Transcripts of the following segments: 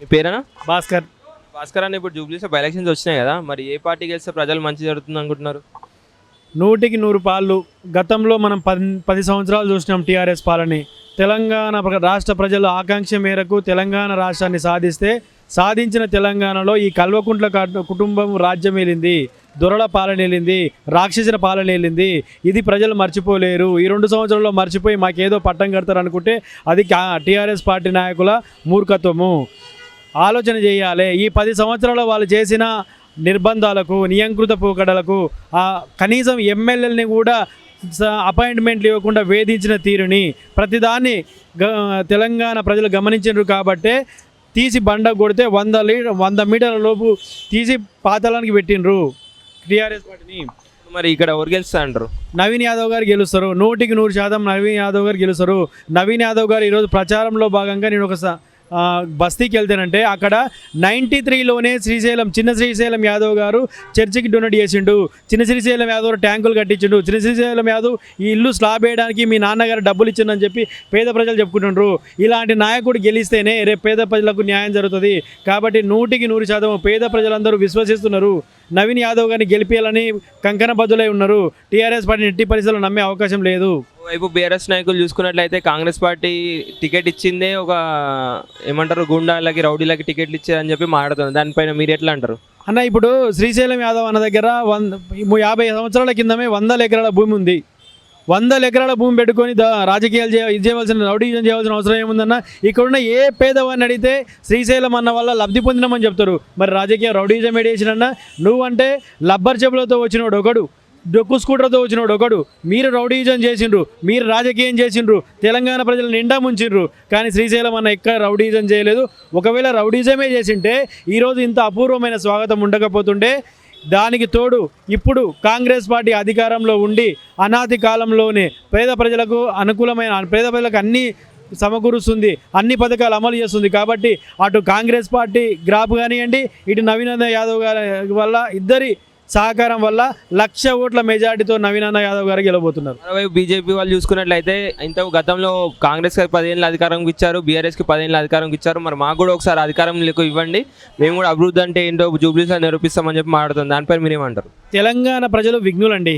మీ పేరేనా? భాస్కర్. భాస్కర్ అని ఇప్పుడు జూబ్లీస్ by elections వచ్చినాయి కదా మరి ఏ పార్టీ గెలిస్తే ప్రజలు మంచి జరుగుతుంది అనుకుంటున్నారు? నూటికి నూరు పాళ్ళు. గతంలో మనం పది పది సంవత్సరాలు చూసినాం టీఆర్ఎస్ పాలని. తెలంగాణ రాష్ట్ర ప్రజల ఆకాంక్ష మేరకు తెలంగాణ రాష్ట్రాన్ని సాధిస్తే సాధించిన తెలంగాణలో ఈ కల్వకుంట్ల కుటుంబం రాజ్యం వెళ్ళింది దొరల పాలన వెళ్ళింది రాక్షసుల పాలన వెళ్ళింది ఇది ప్రజలు మర్చిపోలేరు. ఈ రెండు సంవత్సరాల్లో మర్చిపోయి మాకేదో పట్టం కడతారు అనుకుంటే అది టీఆర్ఎస్ పార్టీ నాయకుల మూర్ఖత్వము. ఆలోచన చేయాలి. ఈ పది సంవత్సరాలు వాళ్ళు చేసిన నిర్బంధాలకు నియంకృత పోకడలకు ఆ కనీసం ఎమ్మెల్యేలని కూడా అపాయింట్మెంట్లు ఇవ్వకుండా వేధించిన తీరుని ప్రతిదాన్ని గ తెలంగాణ ప్రజలు గమనించారు కాబట్టే తీసి బండ కొడితే వంద లీ వంద మీటర్ల లోపు తీసి పాతాళానికి పెట్టిండ్రు టీఆర్ఎస్ పార్టీని. మరి ఇక్కడ ఎవరు గెలుస్తా అంటారు నవీన్ యాదవ్ గారు గెలుస్తారు. నూటికి నూరు శాతం నవీన్ యాదవ్ గారు గెలుస్తారు. నవీన్ యాదవ్ గారు ఈరోజు ప్రచారంలో భాగంగా నేను ఒక బస్తీకి వెళ్తానంటే అక్కడ నైంటీ త్రీలోనే శ్రీశైలం చిన్న శ్రీశైలం యాదవ్ గారు చర్చికి డొనేట్ చేసిండు. చిన్న శ్రీశైలం యాదవ్ ట్యాంకులు కట్టించిండు. చిన్న శ్రీశైలం యాదవ్ ఈ ఇల్లు స్లాబ్ వేయడానికి మీ నాన్నగారు డబ్బులు ఇచ్చిందని చెప్పి పేద ప్రజలు చెప్పుకుంటుండ్రు. ఇలాంటి నాయకుడు గెలిస్తేనే రేపు పేద ప్రజలకు న్యాయం జరుగుతుంది. కాబట్టి నూటికి నూరు శాతం పేద ప్రజలందరూ విశ్వసిస్తున్నారు. నవీన్ యాదవ్ గారిని గెలిపించాలని కంకణ బద్దులై ఉన్నారు. టీఆర్ఎస్ పార్టీని ఎట్టి పరిస్థితుల్లో నమ్మే అవకాశం లేదు. వైపు బీఆర్ఎస్ నాయకులు చూసుకున్నట్లయితే కాంగ్రెస్ పార్టీ టికెట్ ఇచ్చిందే ఒక ఏమంటారు గుండాలకి రౌడీలకి టికెట్లు ఇచ్చారని చెప్పి మాట్లాడుతుంది దానిపైన మీరు ఎట్లా అంటారు? అన్న ఇప్పుడు శ్రీశైలం యాదవ్ అన్న దగ్గర వంద యాభై సంవత్సరాల కిందమే వందల ఎకరాల భూమి ఉంది. వందల ఎకరాల భూమి పెట్టుకొని రాజకీయాలు చేయ ఇది చేయవలసిన రౌడీజం చేయవలసిన అవసరం ఏముందన్న? ఇక్కడున్న ఏ పేదవాడిని అడిగితే శ్రీశైలం అన్న వల్ల లబ్ధి పొందినామని చెప్తారు. మరి రాజకీయ రౌడీజం ఏడేసినన్న నువ్వంటే లబ్బర్ చెప్పులతో వచ్చినోడు ఒకడు. డొక్కు స్కూటర్తో వచ్చినోడు ఒకడు. మీరు రౌడీజం చేసిండ్రు మీరు రాజకీయం చేసిండ్రు తెలంగాణ ప్రజలు నిండా ముంచిండ్రు. కానీ శ్రీశైలం అన్న ఎక్కడ రౌడీజం చేయలేదు. ఒకవేళ రౌడీజమే చేసింటే ఈరోజు ఇంత అపూర్వమైన స్వాగతం ఉండకపోతుండే. దానికి తోడు ఇప్పుడు కాంగ్రెస్ పార్టీ అధికారంలో ఉండి అనాది కాలంలోనే పేద ప్రజలకు అనుకూలమైన పేద ప్రజలకు అన్ని సమకూరుస్తుంది అన్ని పథకాలు అమలు చేస్తుంది. కాబట్టి అటు కాంగ్రెస్ పార్టీ గ్రాఫ్ కానివ్వండి ఇటు నవీనంద యాదవ్ గారి వల్ల ఇద్దరి సహకారం వల్ల లక్ష ఓట్ల మెజార్టీతో నవీనంద యాదవ్ గారు గెలవబోతున్నారు. మరోవైపు బీజేపీ వాళ్ళు చూసుకున్నట్లయితే ఇంత గతంలో కాంగ్రెస్కి పదిహేనుల అధికారం ఇచ్చారు బీఆర్ఎస్కి పదిహేనుల అధికారం ఇచ్చారు. మరి మాకు కూడా ఒకసారి అధికారం లేకు ఇవ్వండి. మేము కూడా అభివృద్ధి అంటే ఏంటో జూబ్లీస్ నిరూపిస్తామని చెప్పి మాట్లాడుతుంది దానిపై మీరేమంటారు తెలంగాణ ప్రజలు విఘ్నులండి.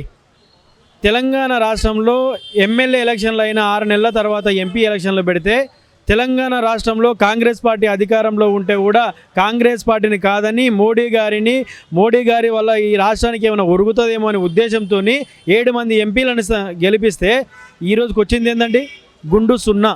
తెలంగాణ రాష్ట్రంలో ఎమ్మెల్యే ఎలక్షన్లు అయిన ఆరు నెలల తర్వాత ఎంపీ ఎలక్షన్లు పెడితే తెలంగాణ రాష్ట్రంలో కాంగ్రెస్ పార్టీ అధికారంలో ఉంటే కూడా కాంగ్రెస్ పార్టీని కాదని మోడీ గారిని మోడీ గారి వల్ల ఈ రాష్ట్రానికి ఏమైనా ఒరుగుతుందేమో అనే ఉద్దేశంతో ఏడు మంది ఎంపీలను గెలిపిస్తే ఈరోజుకి వచ్చింది ఏంటండి గుండు సున్నా.